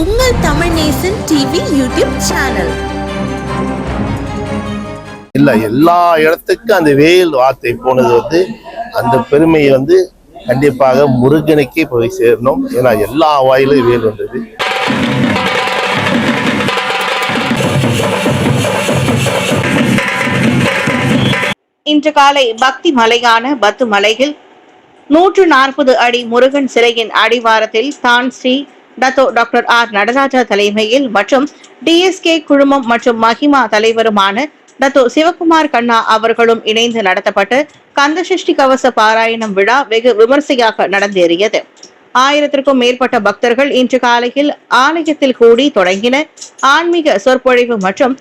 உங்கள் Tamil Nesan TV YouTube channel இல்ல எல்லா இடத்துக்கும் அந்த வேல் வார்த்தை போனது வந்து அந்த பெருமை வந்து கண்டிப்பாக முருகனுக்கே போய் சேரணும். ஏன்னா எல்லா வாயிலும் வேல் வந்தது. இன்று காலை பக்தி மலையான பத்து மலையில் நூற்று நாற்பது அடி முருகன் சிலையின் அடிவாரத்தில் தான் Sri Datuk doctor R Nataraja தலைமையில் மற்றும் டிஎஸ்கே குழுமம் மற்றும் மஹிமா தலைவருமான டத்தோ சிவகுமார் கண்ணா அவர்களும் இணைந்து நடத்தப்பட்டு கந்தசஷ்டி கவச பாராயணம் விழா வெகு விமர்சையாக நடந்தேறியது. ஆயிரத்திற்கும் மேற்பட்ட பக்தர்கள் இன்று காலையில் ஆலயத்தில் கூடி தொடங்கின ஆன்மீக சொற்பொழிவு மற்றும்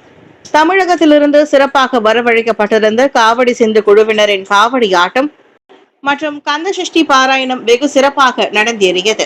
தமிழகத்திலிருந்து சிறப்பாக வரவழைக்கப்பட்டிருந்த காவடி சிந்து குழுவினரின் காவடி ஆட்டம் மற்றும் கந்தசஷ்டி பாராயணம் வெகு சிறப்பாக நடந்தேறியது.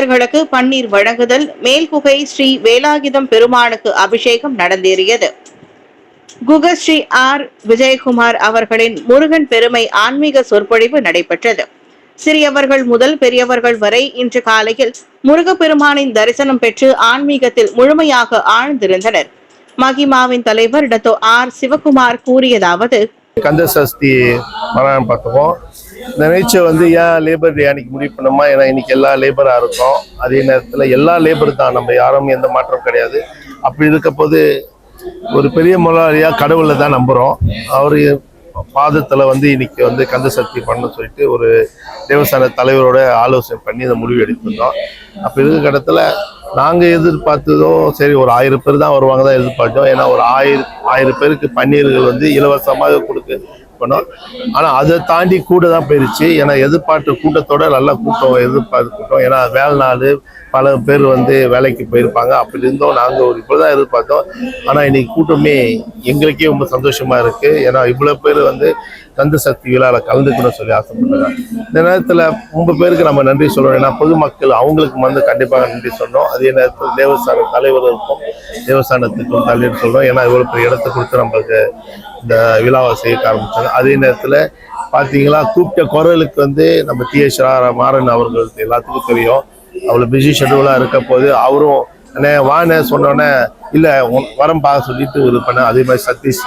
பக்தர்களுக்கு பன்னீர் வழங்குதல் மேல்குகை ஸ்ரீ வேலாயுதம் பெருமானுக்கு அபிஷேகம் நடந்தேறியது. குகஸ்ரீ ஆர். விஜயகுமார் அவர்களின் முருகன் பெருமை ஆன்மீக சொற்பொழிவு நடைபெற்றது. சிறியவர்கள் முதல் பெரியவர்கள் வரை இன்று காலையில் முருகப்பெருமானின் தரிசனம் பெற்று ஆன்மீகத்தில் முழுமையாக ஆழ்ந்திருந்தனர். மகிமாவின் தலைவர் டத்தோ ஆர். சிவகுமார் கூறியதாவது கந்த சஷ்டி மரணம் பார்த்துப்போம் இந்த நிகழ்ச்சியை வந்து ஏன் லேபர் டே அன்னைக்கு முடிவு பண்ணோமா? ஏன்னா இன்னைக்கு எல்லா லேபராக இருக்கும். அதே நேரத்தில் எல்லா லேபர் தான். நம்ம யாரும் எந்த மாற்றம் கிடையாது. அப்படி இருக்க போது ஒரு பெரிய முதலாளியாக கடவுளை தான் நம்புகிறோம் அவர் பாதத்தில் வந்து இன்னைக்கு வந்து கந்த சக்தி பண்ணணும்னு சொல்லிட்டு ஒரு தேவஸ்தான தலைவரோட ஆலோசனை பண்ணி இந்த முடிவு எடுத்திருந்தோம். அப்போ இருக்க இடத்துல நாங்கள் எதிர்பார்த்ததும் சரி ஒரு ஆயிரம் பேர் தான் வருவாங்க தான் எதிர்பார்த்தோம். ஏன்னா ஒரு ஆயிரம் ஆயிரம் பேருக்கு பன்னீர்கள் வந்து இலவசமாக கொடுக்க பண்ணோம். ஆனால் அதை தாண்டி கூட தான் போயிருச்சு. ஏன்னா எதிர்பார்த்த கூட்டத்தோட நல்ல கூட்டம் எதிர்பார்த்து கூட்டம். ஏன்னா வேலை நாள் பல பேர் வந்து வேலைக்கு போயிருப்பாங்க. அப்படி இருந்தோம் நாங்கள் ஒரு இப்போ தான் எதிர்பார்த்தோம். ஆனால் இன்னைக்கு கூட்டமே எங்களுக்கே ரொம்ப சந்தோஷமாக இருக்குது ஏன்னா இவ்வளோ பேர் வந்து கந்து சக்தி விழாவில் கலந்துக்கணும்னு சொல்லி ஆசைப்படுறாங்க இந்த நேரத்தில் ரொம்ப பேருக்கு நம்ம நன்றி சொல்லணும். ஏன்னா பொதுமக்கள் அவங்களுக்கு வந்து கண்டிப்பாக நன்றி சொல்லணும். அதே நேரத்தில் தேவஸ்தான தலைவர்களுக்கும் தேவஸ்தானத்துக்கும் தலைவர் சொல்லணும். ஏன்னா இவ்வளோ பெரிய இடத்த கொடுத்து நம்மளுக்கு இந்த விழாவை செய்ய ஆரம்பிச்சாங்க. அதே நேரத்தில் பார்த்தீங்களா கூப்பிட்ட குரலுக்கு வந்து நம்ம டி எஸ் மாறன் அவர்களுக்கு எல்லாத்துக்கும் தெரியும். அவ்வளோ பிஸி ஷெடியூலாக இருக்க போது அவரும் அண்ணே வானே சொன்னோன்னே இல்லை வரம் பார்க்க சொல்லிட்டு இது பண்ண. அதே மாதிரி சதீஷ்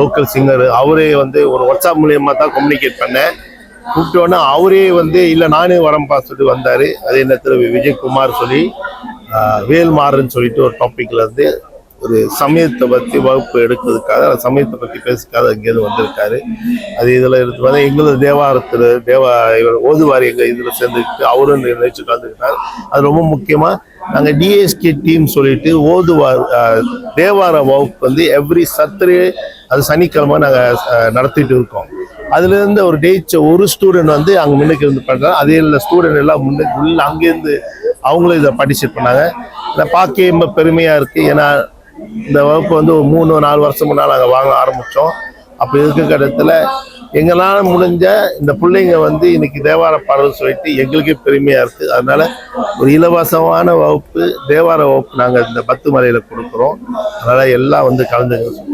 லோக்கல் சிங்கர் அவரே வந்து ஒரு வாட்ஸ்அப் மூலியமாக தான் கம்யூனிகேட் பண்ணேன். கூப்பிட்டோன்னே அவரே வந்து இல்லை நானே வரம்பா பார்க்க சொல்லிட்டு வந்தார். அதே நேரத்தில் விஜயகுமார் சொல்லி வேல்மாறுன்னு சொல்லிட்டு ஒரு டாப்பிக்கில் இருந்து ஒரு சமயத்தை பற்றி வகுப்பு எடுக்கிறதுக்காக அந்த சமயத்தை பற்றி பேசுறதுக்காக அங்கேருந்து வந்திருக்காரு. அது இதில் இருந்து பார்த்தா எங்களது தேவாரத்தில் தேவா இவர் ஓதுவார் எங்கள் இதில் சேர்ந்துக்கிட்டு அவரும் இந்த நிகழ்ச்சி கலந்துக்கிட்டார். அது ரொம்ப முக்கியமாக நாங்கள் டிஎஸ்கே டீம் சொல்லிட்டு ஓதுவார் தேவார வகுப்பு வந்து எவ்ரி சத்துரே அது சனிக்கிழமை நாங்கள் நடத்திட்டு இருக்கோம். அதுலேருந்து ஒரு டேச்ச ஒரு ஸ்டூடெண்ட் வந்து அங்கே முன்னுக்கு இருந்து பண்ணுறாங்க அதே இல்லை ஸ்டூடெண்ட் எல்லாம் முன்னுக்கு உள்ள அங்கேருந்து அவங்களும் இதை பார்ட்டிசிபேட் பண்ணாங்க. இதை பார்க்க ரொம்ப பெருமையாக இருக்குது ஏன்னா இந்த வகுப்பு வந்து ஒரு மூணு நாலு வருஷம் முன்னால் நாங்கள் வாங்க ஆரம்பித்தோம் அப்படி இருக்க கட்டத்தில் எங்களால் முடிஞ்ச இந்த பிள்ளைங்க வந்து இன்னைக்கு தேவார பாடல் சொல்லிட்டு எங்களுக்கே பெருமையாக இருக்குது அதனால் ஒரு இலவசமான வகுப்பு தேவார வகுப்பு நாங்கள் இந்த பத்து மலையில் கொடுக்குறோம். அதனால் எல்லாம் வந்து கலந்துக்க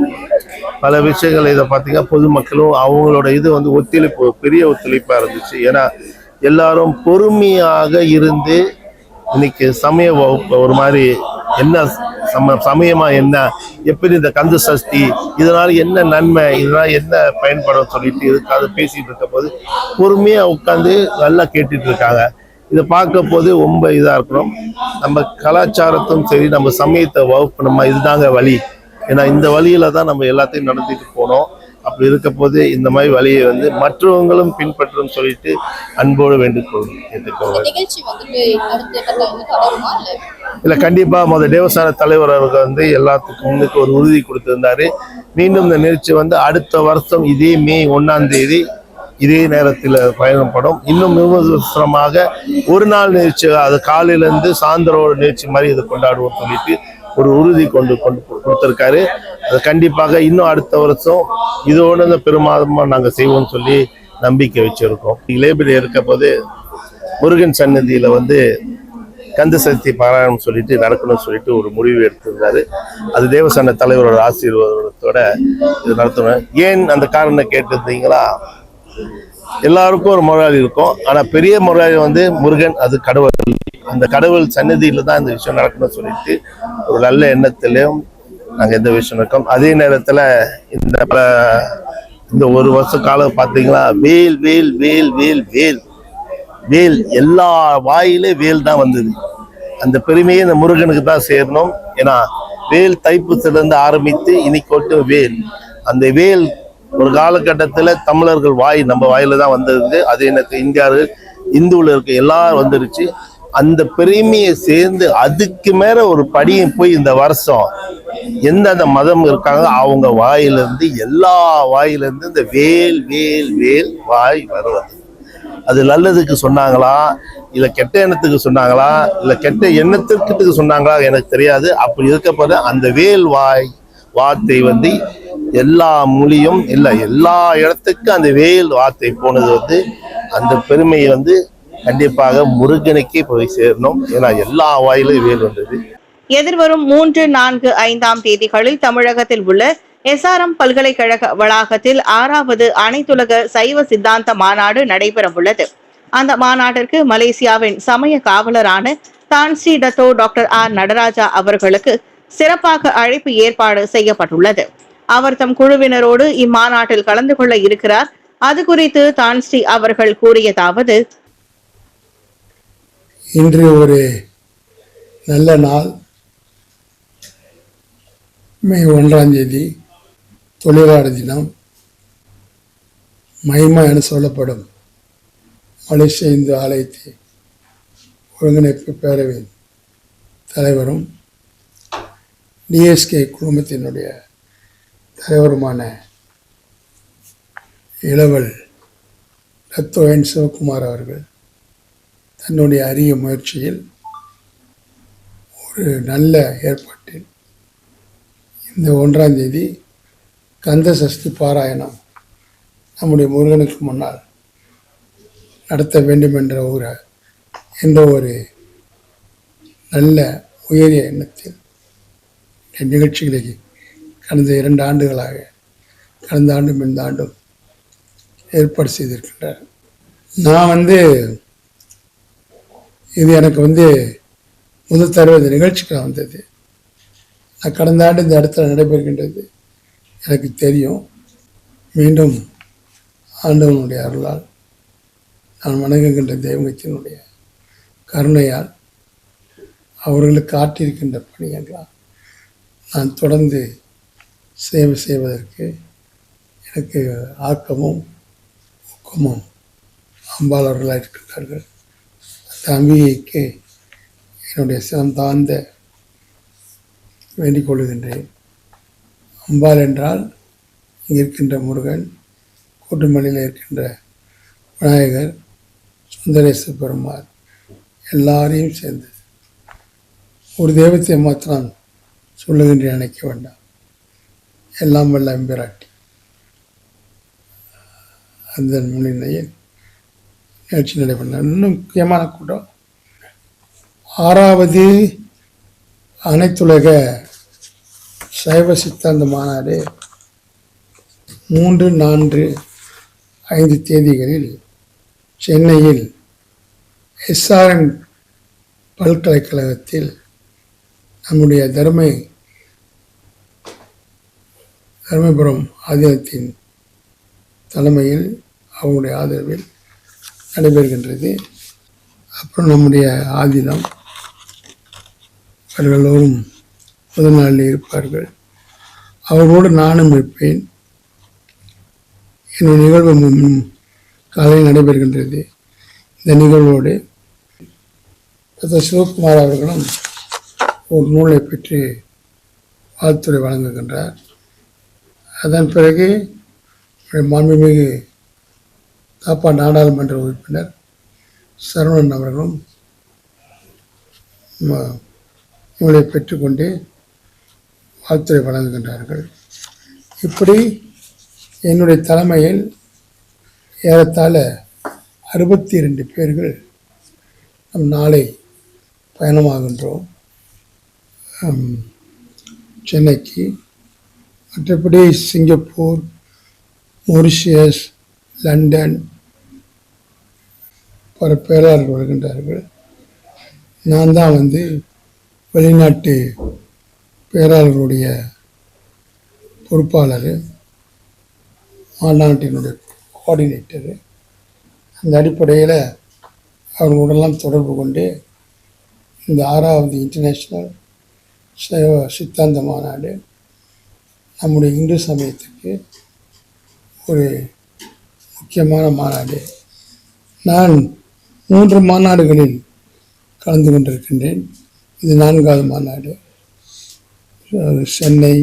பல விஷயங்கள் இதை பார்த்தீங்கன்னா பொதுமக்களும் அவங்களோட இது வந்து ஒத்துழைப்பு பெரிய ஒத்துழைப்பாக இருந்துச்சு. ஏன்னா எல்லாரும் பொறுமையாக இருந்து இன்னைக்கு சமய வகுப்பு ஒரு மாதிரி என்ன சம சமயமா என்ன எப்படி இந்த கந்த சஷ்டி இதனால என்ன நன்மை இதனால என்ன பயன்படும் சொல்லிட்டு இதுக்காக பேசிட்டு இருக்க போது பொறுமையா உட்காந்து நல்லா கேட்டுட்டு இருக்காங்க. இதை பார்க்க போது ரொம்ப இதா இருக்கணும். நம்ம கலாச்சாரத்தும் சரி நம்ம சமயத்தை வகுப்பு நம்ம இதுதாங்க வழி. ஏன்னா இந்த வழியில தான் நம்ம எல்லாத்தையும் நடத்திட்டு போனோம். அப்படி இருக்க போது இந்த மாதிரி வழியை வந்து மற்றவங்களும் பின்பற்றும் சொல்லிட்டு அன்போடு வேண்டுகோள் இல்ல? இல்ல கண்டிப்பா முதல் தேவஸ்தான தலைவர் அவர்கள் வந்து எல்லாத்துக்கும் முன்னுக்கு ஒரு உறுதி கொடுத்திருந்தாரு. மீண்டும் இந்த நிகழ்ச்சி வந்து அடுத்த வருஷம் இதே மே ஒன்னாம் தேதி இதே நேரத்தில் பயணப்படும். இன்னும் விமர்சனமாக ஒரு நாள் நிகழ்ச்சி அது காலையிலேருந்து சாயந்தரம் ஒரு நிகழ்ச்சி மாதிரி இதை கொண்டாடுவோம் சொல்லிட்டு ஒரு உறுதி கொண்டு கொண்டு கொடுத்துருக்காரு. அது கண்டிப்பாக இன்னும் அடுத்த வருஷம் இதோட இந்த பெருமாதமாக நாங்கள் செய்வோம்னு சொல்லி நம்பிக்கை வச்சுருக்கோம். லேபிள் இருக்க போது முருகன் சன்னதியில் வந்து கந்த சக்தி பாராயணம் சொல்லிட்டு நடக்கணும்னு சொல்லிட்டு ஒரு முடிவு எடுத்திருந்தாரு. அது தேவசன தலைவரோட ஆசீர்வாதத்தோட இது நடத்தணும். ஏன் அந்த காரணம் கேட்டிருந்தீங்களா? எல்லாருக்கும் ஒரு முதலாளி இருக்கும். ஆனால் பெரிய முதலாளி வந்து முருகன் அது கடவுள். அந்த கடவுள் சன்னதியில் தான் இந்த விஷயம் நடக்கணும்னு சொல்லிட்டு ஒரு நல்ல எண்ணத்திலையும் நாங்கள் எந்த விஷயம் இருக்கோம். அதே நேரத்தில் இந்த ப- இந்த ஒரு வருஷ காலம் பார்த்தீங்கன்னா வேல் வேல் வேல் வேல் வேல். வேல் எல்லா வாயிலே வேல் தான் வந்தது. அந்த பெருமையை இந்த முருகனுக்கு தான் சேரணும். ஏன்னா வேல் தைப்பூசத்திலிருந்து ஆரம்பித்து இன்னைக்கு கொட்டு வேல். அந்த வேல் ஒரு காலகட்டத்தில் தமிழர்கள் வாய் நம்ம வாயில தான் வந்தது அதே நேரத்தில் இந்தியாவில் இந்துவில் இருக்க எல்லாரும் வந்துருச்சு. அந்த பெருமையை சேர்ந்து அதுக்கு மேல ஒரு படியும் போய் இந்த வருஷம் எந்தெந்த மதம் இருக்காங்க அவங்க வாயிலிருந்து எல்லா வாயிலிருந்து இந்த வேல் வேல் வேல் வாய் வருவது. அது நல்லதுக்கு சொன்னாங்களா? இல்லை கெட்ட எண்ணத்துக்கு சொன்னாங்களா? இல்லை கெட்ட எண்ணத்திற்கு சொன்னாங்களா? எனக்கு தெரியாது. அப்படி இருக்கப்போது அந்த வேல் வாய் வார்த்தை வந்து எல்லா மொழியும் இல்லை எல்லா இடத்துக்கும் அந்த வேல் வார்த்தை போனது வந்து அந்த பெருமையை வந்து கண்டிப்பாக முருகனுக்கே போய் சேரணும். ஏன்னா எல்லா வாயிலும் வேல் வந்தது. எதிர்வரும் மூன்று நான்கு ஐந்தாம் தேதிகளில் தமிழகத்தில் உள்ள எஸ்ஆர்எம் பல்கலைக்கழக வளாகத்தில் ஆறாவது அனைத்துலக சைவ சித்தாந்த மாநாடு நடைபெறவுள்ளது அந்த மாநாட்டிற்கு மலேசியாவின் சமய காவலரான Tan Sri Datuk doctor R Nataraja அவர்களுக்கு சிறப்பாக அழைப்பு ஏற்பாடு செய்யப்பட்டுள்ளது. அவர் தம் குழுவினரோடு இம்மாநாட்டில் கலந்து கொள்ள இருக்கிறார். அது குறித்து தான்ஸ்ரீ அவர்கள் கூறியதாவது இன்று ஒரு நல்ல நாள். மே ஒன்றாம் தேதி தொழிலாளர் தினம். மகிமா என சொல்லப்படும் மலேசிய இந்து ஆலயத்தை ஒருங்கிணைப்பு பேரவையின் தலைவரும் டிஎஸ்கே குழுமத்தினுடைய தலைவருமான இளவல் ரத்தோயன் சிவகுமார் அவர்கள் தன்னுடைய அரிய முயற்சியில் ஒரு நல்ல ஏற்பாட்டில் இந்த ஒன்றாம் தேதி கந்த சஷ்டி பாராயணம் நம்முடைய முருகனுக்கு முன்னால் நடத்த வேண்டும் என்ற ஒரு என்ற ஒரு நல்ல உயரிய எண்ணத்தில் நிகழ்ச்சிகளை கடந்த இரண்டு ஆண்டுகளாக கடந்த ஆண்டும் இந்த ஆண்டும் ஏற்பாடு செய்திருக்கின்றார். நான் வந்து இது எனக்கு வந்து முதல் தடவை இந்த நிகழ்ச்சிக்கு வந்தது. நான் கடந்த ஆண்டு இந்த இடத்துல நடைபெறுகின்றது. எனக்கு தெரியும். மீண்டும் ஆண்டவனுடைய அருளால் நான் வணங்குகின்ற தெய்வத்தினுடைய கருணையால் அவர்களுக்கு ஆற்றியிருக்கின்ற பணியெல்லாம் நான் தொடர்ந்து சேவை செய்வதற்கு எனக்கு ஆக்கமும் ஊக்கமும் அம்பாளர்களாக இருக்கின்றார்கள். அம்பிகைக்கு என்னுடைய சிரம் தாழ்ந்த வேண்டிக் கொள்கின்றேன். அம்பாள் என்றால் இங்கே இருக்கின்ற முருகன் கூட்டுமணியில் இருக்கின்ற விநாயகர் சுந்தரேச பெருமாள் எல்லாரையும் சேர்ந்தது ஒரு தெய்வத்தை மாத்திரம் சொல்லுகின்றேன் நினைக்க வேண்டாம். எல்லாம் வல்ல அம்பிராட்டி. அந்த முன்னிலையில் நிகழ்ச்சி நடைபெற்ற இன்னும் முக்கியமான கூட்டம். ஆறாவது அனைத்துலக சைவ சித்தாந்த மாநாடு மூன்று நான்கு ஐந்து தேதிகளில் சென்னையில் எஸ்ஆர்என் பல்கலைக்கழகத்தில் நம்முடைய தர்மை தர்மபுரம் ஆதீனத்தின் தலைமையில் அவருடைய ஆதரவில் நடைபெறுகின்றது. அப்புறம் நம்முடைய ஆதினம். அவர்களோரும் எல்லோரும் முதல் நாளில் இருப்பார்கள். அவர்களோடு நானும் இருப்பேன். இந்த நிகழ்வு காலையில் நடைபெறுகின்றது. இந்த நிகழ்வோடு டாக்டர் சிவகுமார் அவர்களும் ஒரு நூலை பெற்று வாழ்த்துறை வழங்குகின்றார். அதன் பிறகு மாண்புமிகு தாப்பா நாடாளுமன்ற உறுப்பினர் சரவணன் அவர்களும் ம- உங்களை பெற்றுக்கொண்டு வாழ்த்துறை வழங்குகின்றார்கள். இப்படி என்னுடைய தலைமையில் ஏறத்தாழ அறுபத்தி ரெண்டு பேர்கள் நம் நாளை பயணமாகின்றோம். சென்னைக்கு மற்றபடி சிங்கப்பூர் மொரிஷியஸ் லண்டன் பல பேராளர்கள் வருகின்றார்கள். நான் தான் வந்து வெளிநாட்டு பேராளர்களுடைய பொறுப்பாளர் மாநாட்டினுடைய கோஆர்டினேட்டரு அந்த அடிப்படையில் அவர்களுடெல்லாம் தொடர்பு கொண்டு இந்த ஆறாவது இன்டர்நேஷ்னல் சைவ சித்தாந்த மாநாடு நம்முடைய இந்து சமயத்துக்கு ஒரு முக்கியமான மாநாடு. நான் மூன்று மாநாடுகளில் கலந்து கொண்டிருக்கின்றேன். இது நான்காவது மாநாடு. சென்னை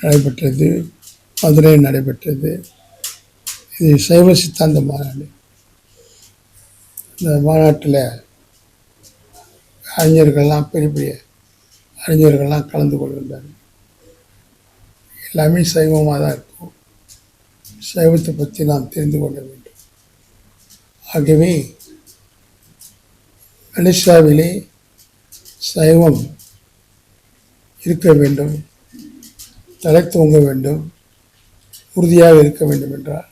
நடைபெற்றது மதுரை நடைபெற்றது. இது சைவ சித்தாந்த மாநாடு. இந்த மாநாட்டில் அறிஞர்கள்லாம் பெரிய பெரிய அறிஞர்கள்லாம் கலந்து கொள்கின்றார்கள் எல்லாமே சைவமாக தான் இருக்கும். சைவத்தை பற்றி நாம் தெரிந்து கொள்ள வேண்டும். ஆகவே மலேசியாவிலே சைவம் இருக்க வேண்டும் தலை தூங்க வேண்டும் உறுதியாக இருக்க வேண்டும் என்றார்.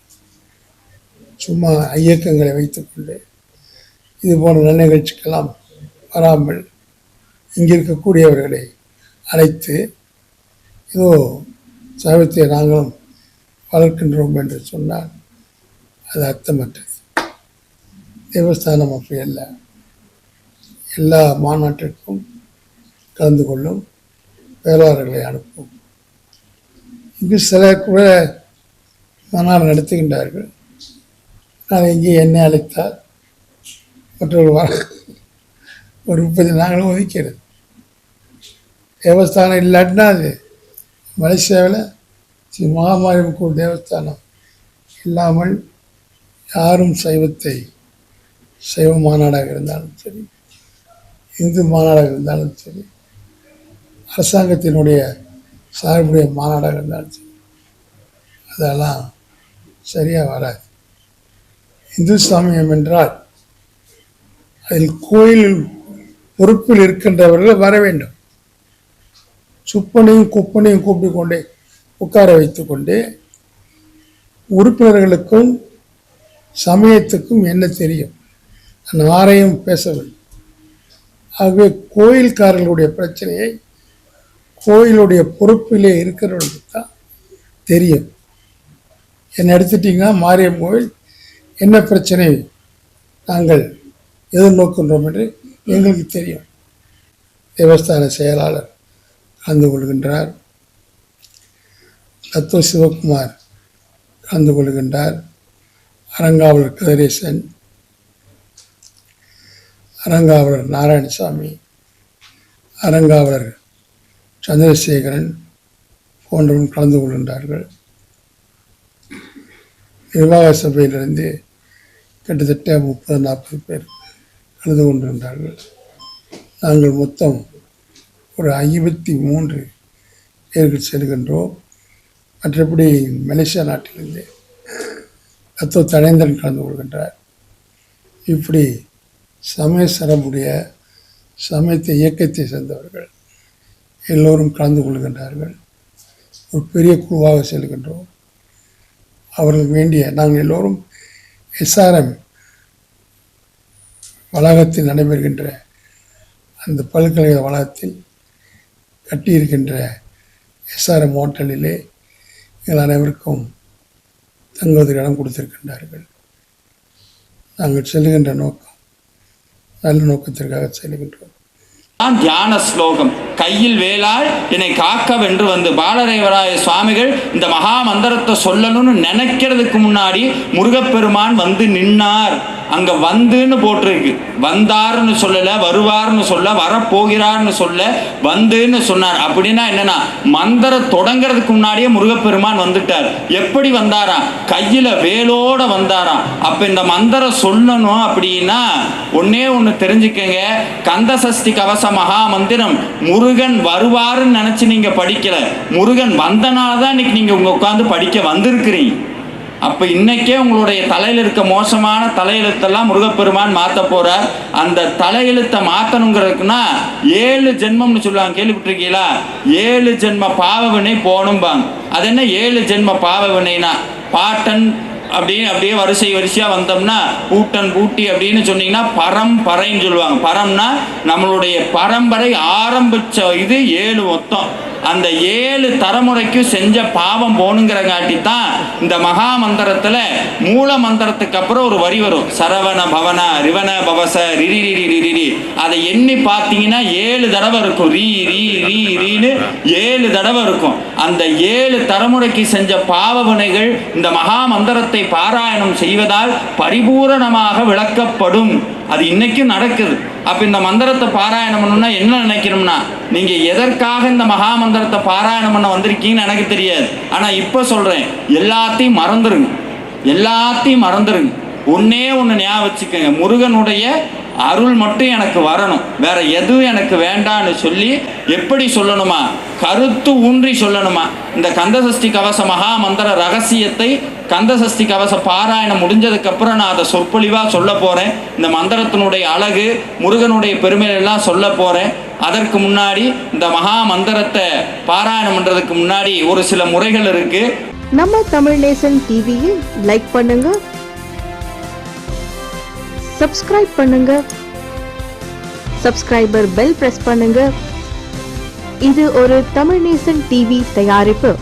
சும்மா ஐயக்கங்களை வைத்துக்கொண்டு இது போன்ற நல்ல நிகழ்ச்சிக்கெல்லாம் வராமல் இங்கே இருக்கக்கூடியவர்களை அழைத்து இதோ சைவத்தை நாங்களும் வளர்க்கின்றோம் என்று சொன்னால் அது அர்த்தமற்றது. தேவஸ்தானம் அப்படி அல்ல. எல்லா மாநாட்டிற்கும் கலந்து கொள்ளும் வேளாளர்களை அனுப்பும். இங்கு சிலர் கூட மாநாடு நடத்துகின்றார்கள். நான் இங்கே என்னை அழைத்தால் மற்றொரு வர ஒரு முப்பது நாங்களும் ஒதுக்கிறது. தேவஸ்தானம் இல்லாட்டினா அது மலேசியாவில் ஸ்ரீ மகாமாரிமுக்கூர் தேவஸ்தானம் இல்லாமல் யாரும் சைவத்தை சைவ மாநாடாக இருந்தாலும் சரி இந்து மாநாடாக இருந்தாலும் சரி அரசாங்கத்தினுடைய சார்புடைய மாநாடாக இருந்தாலும் சரி அதெல்லாம் சரியாக வராது. இந்து சமயம் என்றால் அதில் கோயில் பொறுப்பில் இருக்கின்றவர்கள் வர வேண்டும். சுப்பனையும் குப்பனையும் கூப்பிட்டு கொண்டே உட்கார வைத்துக்கொண்டு உறுப்பினர்களுக்கும் சமயத்துக்கும் என்ன தெரியும்? நான் யாரையும் பேசவில்லை. ஆகவே கோயில்காரர்களுடைய பிரச்சனையை கோயிலுடைய பொறுப்பிலே இருக்கிறவர்களுக்கு தான் தெரியும். என்னை எடுத்துட்டிங்கன்னா மாரியம் கோயில் என்ன பிரச்சனை நாங்கள் எதிர்நோக்கின்றோம் என்று எங்களுக்கு தெரியும். தேவஸ்தான செயலாளர் கலந்து கொள்கின்றார். தத்துவ சிவகுமார் கலந்து கொள்கின்றார். அரங்காவலர் கதிரேசன் அரங்காவலர் நாராயணசாமி அரங்காவலர் சந்திரசேகரன் போன்றவன் கலந்து கொள்கின்றார்கள். நிர்வாக சபையிலிருந்து கிட்டத்தட்ட முப்பது நாற்பது பேர் கலந்து கொண்டிருந்தார்கள். நாங்கள் மொத்தம் ஒரு ஐம்பத்தி மூன்று பேர்கள் செல்கின்றோம். மற்றபடி மலேசியா நாட்டிலிருந்து தத்துவ தனேந்திரன் கலந்து கொள்கின்றார். இப்படி சமயசரமுடைய சமயத்தை இயக்கத்தை சேர்ந்தவர்கள். எல்லோரும் கலந்து கொள்கின்றார்கள். ஒரு பெரிய குழுவாக செல்கின்றோம். அவர்கள் வேண்டிய நாங்கள் எல்லோரும் எஸ்ஆர்எம் வளாகத்தில் நடைபெறுகின்ற அந்த பல்கலைக்கழக வளாகத்தில் கட்டியிருக்கின்ற எஸ்ஆர்எம் ஹோட்டலிலே எங்கள் அனைவருக்கும் தங்குவதற்கு இடம் கொடுத்திருக்கின்றார்கள். நாங்கள் செல்லுகின்ற நோக்கம் நல்ல நோக்கத்திற்காக செல்கின்றோம் தான் தியான ஸ்லோகம். கையில் வேலாள் என்னை காக்க வென்று வந்து பாலரேவராய சுவாமிகள் இந்த மகா மந்திரத்தை சொல்லணும்னு நினைக்கிறதுக்கு முன்னாடி முருகப்பெருமான் வந்து நின்னார். அங்க வந்துன்னு போட்டிருக்கு. வந்தாருன்னு சொல்லல வருவார்னு சொல்ல வரப்போகிறார்னு சொல்ல வந்துன்னு சொன்னார். அப்படின்னா என்னன்னா மந்திரம் தொடங்கிறதுக்கு முன்னாடியே முருகப்பெருமான் வந்துட்டார். எப்படி வந்தாராம்? கையில வேலோட வந்தாராம். அப்ப இந்த மந்திரம் சொல்லணும் அப்படின்னா ஒன்னே ஒன்று தெரிஞ்சுக்கங்க. கந்த சஷ்டி கவச மகா மந்திரம் முருகன் வருவாருன்னு நினைச்சு நீங்க படிக்கல. முருகன் வந்தனால தான் இன்னைக்கு நீங்க உங்க உட்காந்து படிக்க வந்திருக்கிறீங்க. அப்ப இன்னைக்கே உங்களுடைய தலையில இருக்க மோசமான தலையெழுத்தெல்லாம் முருகப்பெருமான் மாத்த போறார். அந்த தலையெழுத்தை மாத்தணுங்கிறதுக்குன்னா ஏழு ஜென்மம்னு சொல்லுவாங்க. கேள்விப்பட்டிருக்கீங்களா? ஏழு ஜென்ம பாவவினை போகணும்பாங்க அது என்ன? ஏழு ஜென்ம பாவவினைனா பாட்டன் அப்படியே அப்படியே வரிசை வரிசையா வந்தோம்னா பூட்டன் பூட்டி அப்படின்னு சொன்னீங்கன்னா பரம்பரைன்னு சொல்லுவாங்க. பரம்னா நம்மளுடைய பரம்பரை ஆரம்பிச்ச இது ஏழு மொத்தம். அந்த ஏழு தரமுறைக்கும் செஞ்ச பாவம் போகணுங்கிறங்காட்டி தான் இந்த மகா மந்திரத்தில் மூல மந்திரத்துக்கு அப்புறம் ஒரு வரி வரும். சரவண பவன ரிவன பவச ரிரி ரிரி ரிரி ரி. அதை எண்ணி பார்த்தீங்கன்னா ஏழு தடவை இருக்கும். ரீ ரீ ரீ ரீன்னு ஏழு தடவை இருக்கும். அந்த ஏழு தரமுறைக்கு செஞ்ச பாவ வினைகள் இந்த மகா மந்திரத்தை பாராயணம் செய்வதால் பரிபூரணமாக விளக்கப்படும். அது இன்னைக்கும் நடக்குது. அப்ப இந்த மந்திரத்தை பாராயணம் பண்ணணும்னா என்ன நினைக்கணும்னா நீங்க எதற்காக இந்த மகா மந்திரத்தை பாராயணம் பண்ண வந்திருக்கீங்கன்னு எனக்கு தெரியாது. ஆனா இப்ப சொல்றேன் எல்லாத்தையும் மறந்துருங்க. எல்லாத்தையும் மறந்துருங்க. ஒன்னே ஒன்று ஞாபகம் வச்சுக்கோங்க. முருகனுடைய அருள் மட்டும் எனக்கு வரணும். வேற எதுவும் எனக்கு வேண்டான்னு சொல்லி எப்படி சொல்லணுமா? கருத்து ஊன்றி சொல்லணுமா? இந்த கந்தசஷ்டி கவச மகா மந்திர ரகசியத்தை கந்தசஷ்டி கவச பாராயணம் முடிஞ்சதுக்கு அப்புறம் நான் அதை சொற்பொழிவாக சொல்ல போகிறேன் இந்த மந்திரத்தினுடைய அழகு முருகனுடைய பெருமையெல்லாம் சொல்ல போகிறேன் அதற்கு முன்னாடி இந்த மகா மந்திரத்தை பாராயணம் பண்ணுறதுக்கு முன்னாடி ஒரு சில முறைகள் இருக்கு. நம்ம தமிழ் நேசன் டிவியில் லைக் பண்ணுங்க. சப்ஸ்கிரைப் பண்ணுங்க. சப்ஸ்கிரைபர் பெல் பிரஸ் பண்ணுங்க. இது ஒரு தமிழ் நேசன் டிவி தயாரிப்பு.